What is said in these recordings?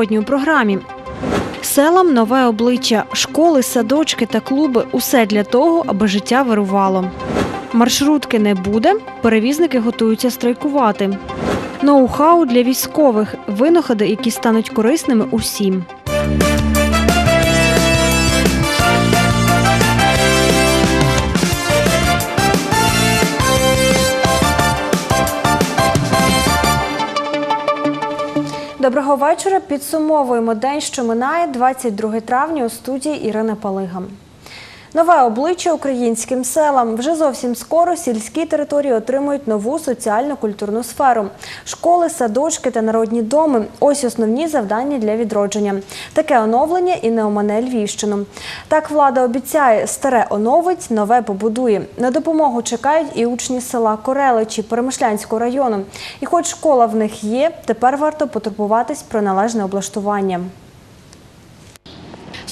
Сьогодні у програмі селам нове обличчя, школи, садочки та клуби усе для того, аби життя вирувало. Маршрутки не буде, перевізники готуються страйкувати. Ноу-хау для військових винаходи, які стануть корисними усім. Доброго вечора. Підсумовуємо день, що минає 22 травня у студії Ірина Палига. Нове обличчя українським селам. Вже зовсім скоро сільські території отримують нову соціально-культурну сферу. Школи, садочки та народні доми ось основні завдання для відродження. Таке оновлення і не омане Львівщину. Так влада обіцяє, старе оновить, нове побудує. На допомогу чекають і учні села Кореличі Перемишлянського району. І хоч школа в них є, тепер варто потурбуватись про належне облаштування.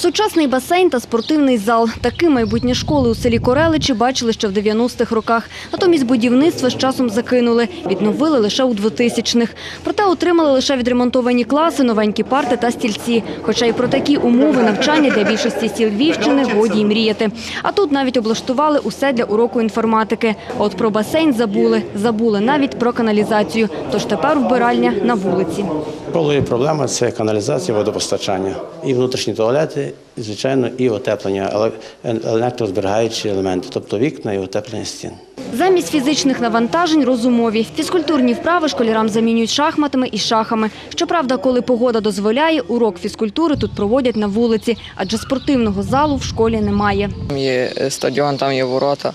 Сучасний басейн та спортивний зал. Такі майбутні школи у селі Кореличі бачили ще в 90-х роках. Натомість будівництво з часом закинули. Відновили лише у 2000-х. Проте отримали лише відремонтовані класи, новенькі парти та стільці. Хоча й про такі умови навчання для більшості сіл Львівщини годі й мріяти. А тут навіть облаштували усе для уроку інформатики. От про басейн забули. Забули навіть про каналізацію. Тож тепер вбиральня на вулиці. Школою проблема це каналізація, водопостачання. І внутрішні туалети, і, звичайно, і отеплення, еле- електрозберігаючі елементи, тобто вікна і отеплення стін. Замість фізичних навантажень – розумові. Фізкультурні вправи школярам замінюють шахматами і шахами. Щоправда, коли погода дозволяє, урок фізкультури тут проводять на вулиці, адже спортивного залу в школі немає. Там є е, стадіон, там є ворота,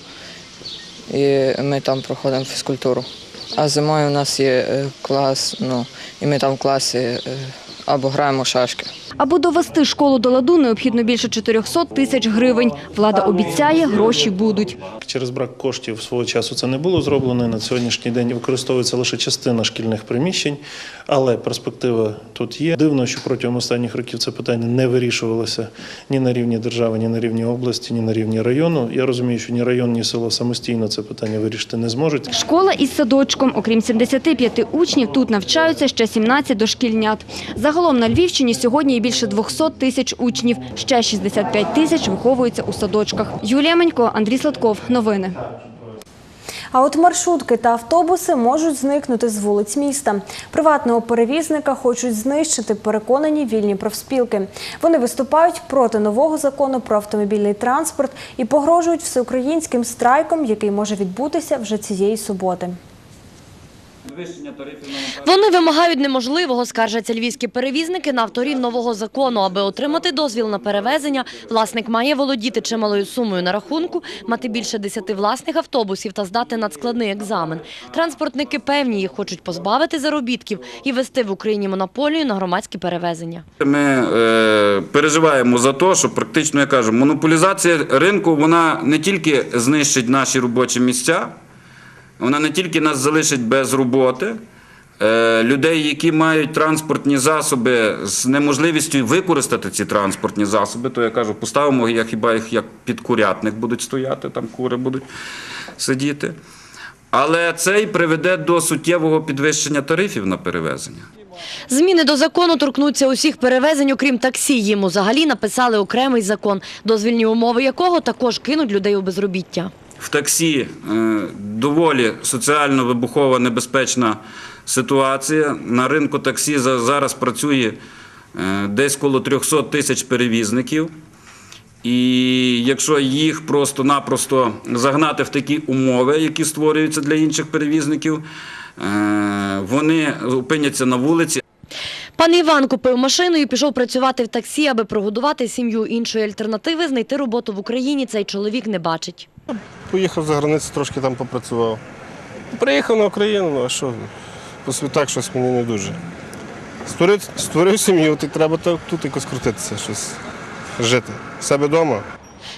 і ми там проходимо фізкультуру. А зимою у нас є е, клас, ну, і ми там в класі е, або граємо шашки. Аби довести школу до ладу, необхідно більше 400 тисяч гривень. Влада обіцяє, гроші будуть. Через брак коштів свого часу це не було зроблено. На сьогоднішній день використовується лише частина шкільних приміщень, але перспектива тут є. Дивно, що протягом останніх років це питання не вирішувалося ні на рівні держави, ні на рівні області, ні на рівні району. Я розумію, що ні район, ні село самостійно це питання вирішити не зможуть. Школа із садочком. Окрім 75 учнів, тут навчаються ще 17 дошкільнят. Загалом на Львівщині сьогодні більше 200 тисяч учнів. Ще 65 тисяч виховуються у садочках. Юлія Менько, Андрій Сладков. Новини. А от маршрутки та автобуси можуть зникнути з вулиць міста. Приватного перевізника хочуть знищити, переконані вільні профспілки. Вони виступають проти нового закону про автомобільний транспорт і погрожують всеукраїнським страйком, який може відбутися вже цієї суботи. Вони вимагають неможливого, скаржаться львівські перевізники на авторів нового закону. Аби отримати дозвіл на перевезення, власник має володіти чималою сумою на рахунку, мати більше 10 власних автобусів та здати надскладний екзамен. Транспортники певні їх хочуть позбавити заробітків і вести в Україні монополію на громадські перевезення. Ми е, переживаємо за те, що практично я кажу, монополізація ринку вона не тільки знищить наші робочі місця, вона не тільки нас залишить без роботи. е, Людей, які мають транспортні засоби з неможливістю використати ці транспортні засоби, то я кажу, поставимо я хіба їх як під курятник будуть стояти, там кури будуть сидіти. Але це й приведе до суттєвого підвищення тарифів на перевезення. Зміни до закону торкнуться усіх перевезень, окрім таксі. Їм взагалі написали окремий закон, дозвільні умови якого також кинуть людей у безробіття. В таксі е, доволі соціально вибухова небезпечна ситуація. На ринку таксі за- зараз працює е, десь коло 300 тисяч перевізників. І якщо їх просто-напросто загнати в такі умови, які створюються для інших перевізників, е, вони опиняться на вулиці, Пан Іван купив машину і пішов працювати в таксі, аби прогодувати сім'ю. Іншої альтернативи знайти роботу в Україні цей чоловік не бачить. Поїхав за границю, трошки там попрацював. Приїхав на Україну, ну а що? По світах щось мені не дуже. Створив, створив сім'ю, так треба тут якось крутитися, щось жити. Себе вдома.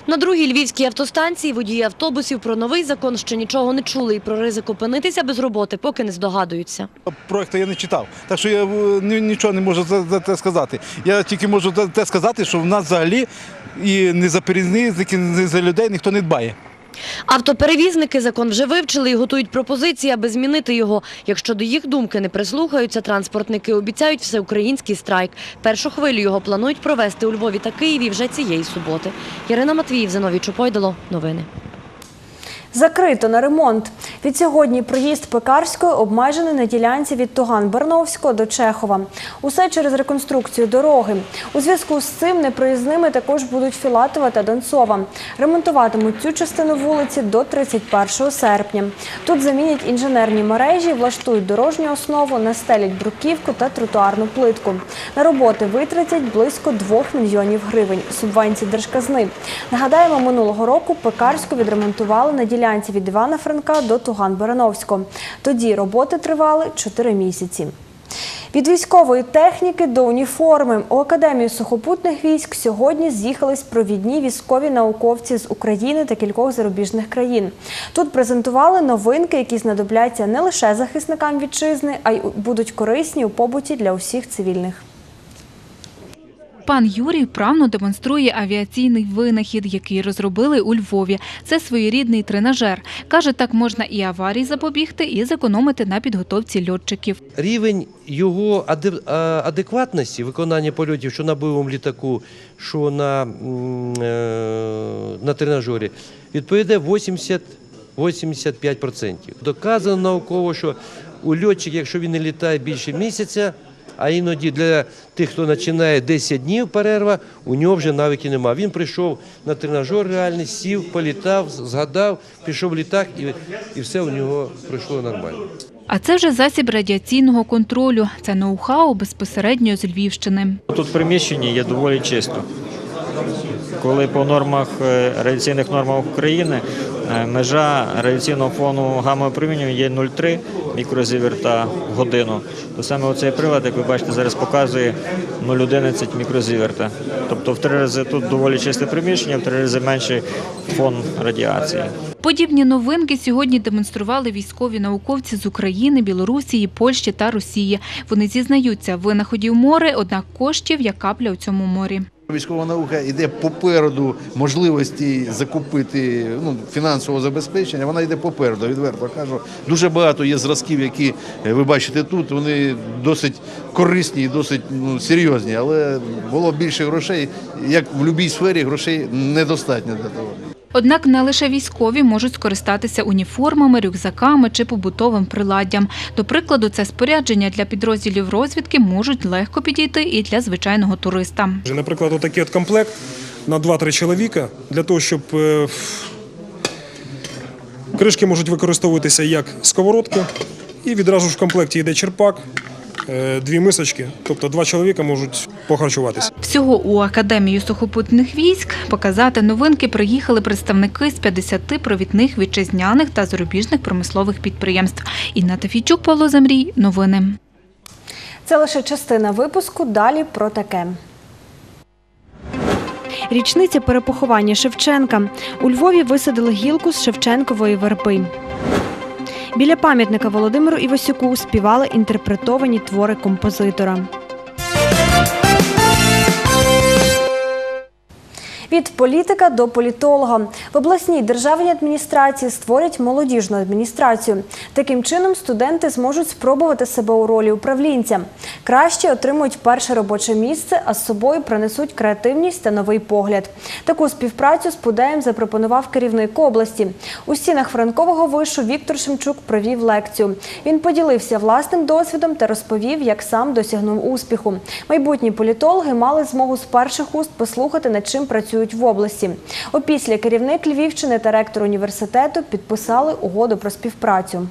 На другій львівській автостанції водії автобусів про новий закон ще нічого не чули і про ризик опинитися без роботи поки не здогадуються. Проекту я не читав, так що я е, нічого не можу за, за те сказати. Я тільки можу те сказати, що в нас взагалі і не за перевізників, не за людей ніхто не дбає. Автоперевізники закон вже вивчили і готують пропозиції, аби змінити його. Якщо до їх думки не прислухаються, транспортники обіцяють всеукраїнський страйк. Першу хвилю його планують провести у Львові та Києві вже цієї суботи. Ярина Матвіїв, Зиновій Чупойдало. Новини. Закрито на ремонт. Від сьогодні проїзд Пекарської обмежений на ділянці від Туган-Барновського до Чехова. Усе через реконструкцію дороги. У зв'язку з цим непроїзними також будуть Філатова та Донцова. Ремонтуватимуть цю частину вулиці до 31 серпня. Тут замінять інженерні мережі, влаштують дорожню основу, настелять бруківку та тротуарну плитку. На роботи витратять близько 2 мільйонів гривень субвенцій держказни. Нагадаємо, минулого року Пекарську відремонтували на ділянці від Івана Франка до Туган-Барановського. Тоді роботи тривали 4 місяці. Від військової техніки до уніформи у Академію сухопутних військ сьогодні з'їхались провідні військові науковці з України та кількох зарубіжних країн. Тут презентували новинки, які знадобляться не лише захисникам вітчизни, а й будуть корисні у побуті для усіх цивільних. Пан Юрій вправно демонструє авіаційний винахід, який розробили у Львові. Це своєрідний тренажер. Каже, так можна і аварій запобігти, і зекономити на підготовці льотчиків. Рівень його аде- адекватності виконання польотів, що на бойовому літаку, що на, е, на тренажері, відповідає 80-85%. Доказано науково, що у льотчик, якщо він не літає більше місяця, а іноді для тих, хто починає 10 днів перерва, у нього вже навики нема. Він прийшов на тренажер реальний, сів, політав, згадав, пішов в літак і, і все у нього пройшло нормально. А це вже засіб радіаційного контролю. Це ноу-хау безпосередньо з Львівщини. Тут приміщення є доволі чисто. Коли по нормах е, радіаційних нормах України межа радіаційного фону гамма опромінювання є 0,3 мікрозіверта в годину, то саме оцей прилад, як ви бачите, зараз показує 0,11 мікрозіверта. Тобто в три рази тут доволі чисте приміщення, в три рази менший фон радіації. Подібні новинки сьогодні демонстрували військові науковці з України, Білорусі, Польщі та Росії. Вони зізнаються, винаходів море, однак коштів як капля у цьому морі. Військова наука йде попереду можливості закупити ну, фінансового забезпечення. Вона йде попереду, відверто кажу. Дуже багато є зразків, які е, ви бачите тут. Вони досить корисні і досить ну, серйозні, але було більше грошей. Як в будь-якій сфері грошей недостатньо для того. Однак не лише військові можуть скористатися уніформами, рюкзаками чи побутовим приладдям. До прикладу, це спорядження для підрозділів розвідки можуть легко підійти і для звичайного туриста. Наприклад, отакий от комплект на 2-3 чоловіка для того, щоб е, кришки можуть використовуватися як сковородки, і відразу ж в комплекті йде черпак, дві мисочки, тобто два чоловіка можуть похарчуватися. Всього у Академію сухопутних військ показати новинки приїхали представники з 50 провідних вітчизняних та зарубіжних промислових підприємств. Інна Тафійчук, Павло Замрій. Новини. Це лише частина випуску. Далі про таке. Річниця перепоховання Шевченка. У Львові висадили гілку з Шевченкової верби. Біля пам'ятника Володимиру Івасюку співали інтерпретовані твори композитора. Від політика до політолога в обласній державній адміністрації створять молодіжну адміністрацію. Таким чином студенти зможуть спробувати себе у ролі управлінця. Краще отримують перше робоче місце, а з собою принесуть креативність та новий погляд. Таку співпрацю з Пудеєм запропонував керівник області. У стінах Франкового вишу Віктор Шемчук провів лекцію. Він поділився власним досвідом та розповів, як сам досягнув успіху. Майбутні політологи мали змогу з перших уст послухати, над чим працюють в області. Опісля керівник Львівщини та ректор університету підписали угоду про співпрацю.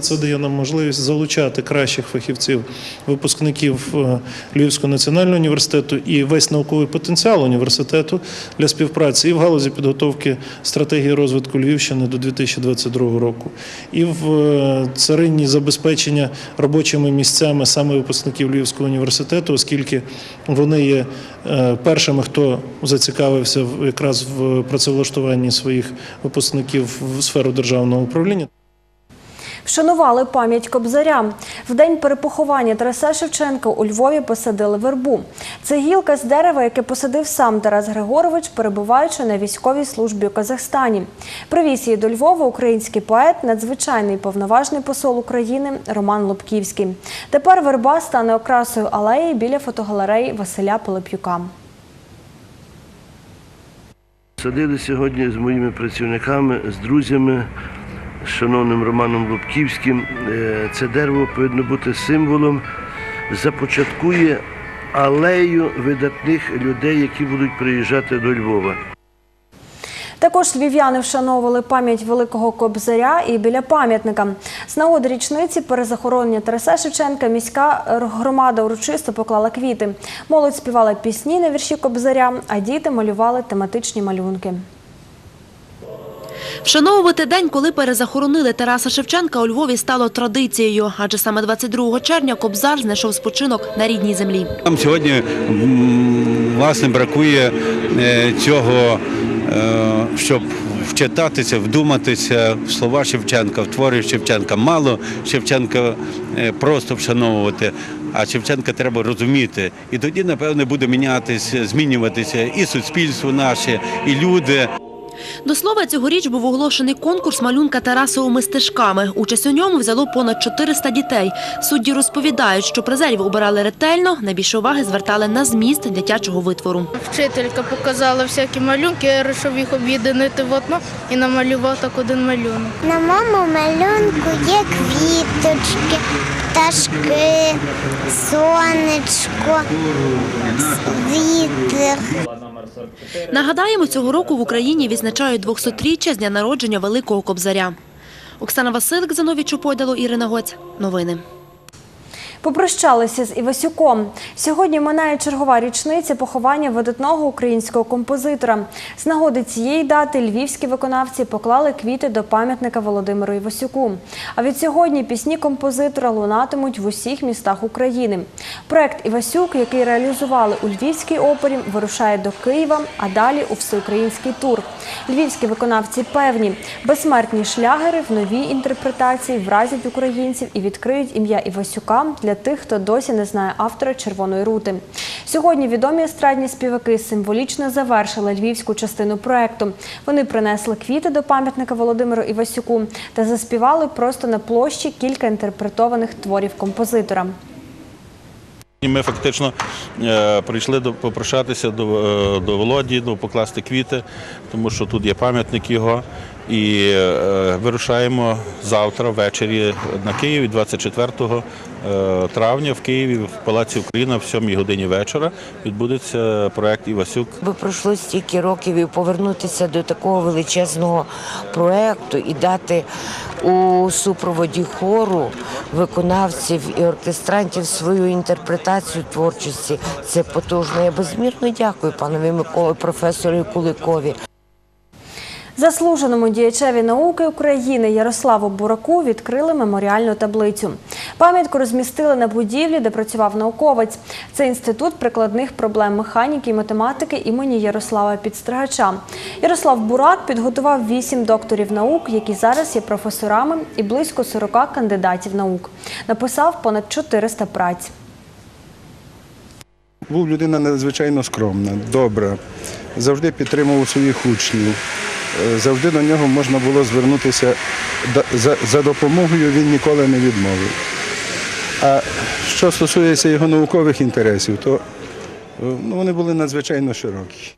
Це дає нам можливість залучати кращих фахівців, випускників е, Львівського національного університету і весь науковий потенціал університету для співпраці і в галузі підготовки стратегії розвитку Львівщини до 2022 року, і в е, царині забезпечення робочими місцями саме випускників Львівського університету, оскільки вони є е, першими, хто зацікавився якраз в працевлаштуванні своїх випускників в сферу державного управління. Вшанували пам'ять Кобзаря. В день перепоховання Тараса Шевченка у Львові посадили вербу. Це гілка з дерева, яке посадив сам Тарас Григорович, перебуваючи на військовій службі у Казахстані. Привіз її до Львова український поет, надзвичайний повноважний посол України Роман Лобківський. Тепер верба стане окрасою алеї біля фотогалереї Василя Пилип'юка. Садили сьогодні з моїми працівниками, з друзями, шановним Романом Лобківським. Е, Це дерево повинно бути символом, започаткує алею видатних людей, які будуть приїжджати до Львова. Також львів'яни вшановували пам'ять великого кобзаря і біля пам'ятника. З нагоди річниці перезахоронення Тараса Шевченка міська громада урочисто поклала квіти. Молодь співала пісні на вірші кобзаря, а діти малювали тематичні малюнки. Вшановувати день, коли перезахоронили Тараса Шевченка у Львові, стало традицією, адже саме 22 червня Кобзар знайшов спочинок на рідній землі. Нам сьогодні власне бракує е, цього, е, щоб вчитатися, вдуматися в слова Шевченка, в твори Шевченка. Мало Шевченка е, просто вшановувати, а Шевченка треба розуміти. І тоді, напевне, буде мінятися, змінюватися і суспільство наше, і люди. До слова, цьогоріч був оголошений конкурс малюнка Тарасовими стежками. Участь у ньому взяло понад 400 дітей. Судді розповідають, що призерів обирали ретельно, найбільше уваги звертали на зміст дитячого витвору. Вчителька показала всякі малюнки, я вирішив їх об'єднати в одно і намалював так один малюнок. На моєму малюнку є квіточки, пташки, сонечко, вітер. Нагадаємо, цього року в Україні відзначають 200-річчя з дня народження Великого Кобзаря. Оксана Василик, Зиновій Чупойдало, Ірина Гоць. Новини. Попрощалися з Івасюком. Сьогодні минає чергова річниця поховання видатного українського композитора. З нагоди цієї дати львівські виконавці поклали квіти до пам'ятника Володимиру Івасюку. А від сьогодні пісні композитора лунатимуть в усіх містах України. Проект Івасюк, який реалізували у Львівській опері, вирушає до Києва, а далі у всеукраїнський тур. Львівські виконавці певні, безсмертні шлягери в новій інтерпретації вразять українців і відкриють ім'я Івасюка для тих, хто досі не знає автора Червоної рути. Сьогодні відомі естрадні співаки символічно завершили львівську частину проекту. Вони принесли квіти до пам'ятника Володимиру Івасюку та заспівали просто на площі кілька інтерпретованих творів композитора. Ми фактично е, прийшли до попрощатися до, е, до Володі, покласти квіти, тому що тут є пам'ятник його. І е, вирушаємо завтра ввечері на Київ, 24 е, травня в Києві в Палаці Україна в 7 годині вечора відбудеться проект Івасюк. Би пройшло стільки років і повернутися до такого величезного проекту і дати у супроводі хору виконавців і оркестрантів свою інтерпретацію творчості. Це потужно. Я безмірно дякую панові Миколі, професору Куликові. Заслуженому діячеві науки України Ярославу Бураку відкрили меморіальну таблицю. Пам'ятку розмістили на будівлі, де працював науковець. Це інститут прикладних проблем механіки і математики імені Ярослава Підстригача. Ярослав Бурак підготував вісім докторів наук, які зараз є професорами, і близько 40 кандидатів наук. Написав понад 400 праць. Був людина надзвичайно скромна, добра, завжди підтримував своїх учнів. Е, Завжди до нього можна було звернутися за, допомогою, він ніколи не відмовив. А що стосується його наукових інтересів, то е, ну, вони були надзвичайно широкі.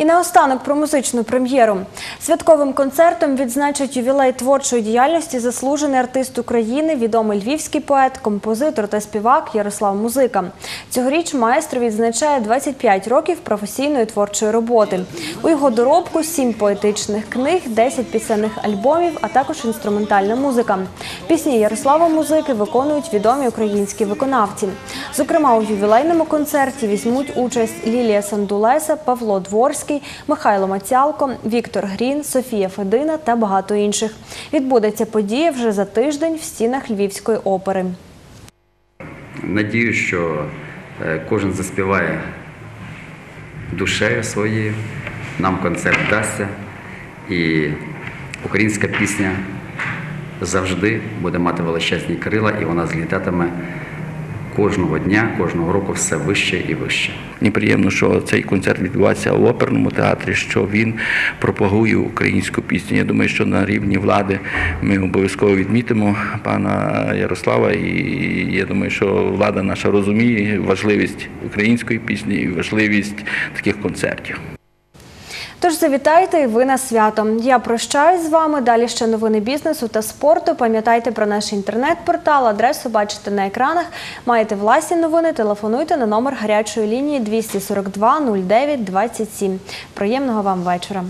І наостанок про музичну прем'єру. Святковим концертом відзначать ювілей творчої діяльності заслужений артист України, відомий львівський поет, композитор та співак Ярослав Музика. Цьогоріч маестро відзначає 25 років професійної творчої роботи. У його доробку 7 поетичних книг, 10 пісенних альбомів, а також інструментальна музика. Пісні Ярослава Музики виконують відомі українські виконавці. Зокрема, у ювілейному концерті візьмуть участь Лілія Сандулеса, Павло Дворський, Михайло Мацялко, Віктор Грін, Софія Федина та багато інших. Відбудеться подія вже за тиждень в стінах Львівської опери. Надію, що е, кожен заспіває душею своєю, нам концерт вдасться, і українська пісня завжди буде мати величезні крила, і вона злітатиме кожного дня, кожного року все вище і вище. Мені приємно, що цей концерт відбувається в оперному театрі, що він пропагує українську пісню. Я думаю, що на рівні влади ми обов'язково відмітимо пана Ярослава, і я думаю, що влада наша розуміє важливість української пісні і важливість таких концертів. Тож завітайте і ви на свято. Я прощаюсь з вами. Далі ще новини бізнесу та спорту. Пам'ятайте про наш інтернет-портал, адресу бачите на екранах. Маєте власні новини, телефонуйте на номер гарячої лінії 242 09 27. Приємного вам вечора.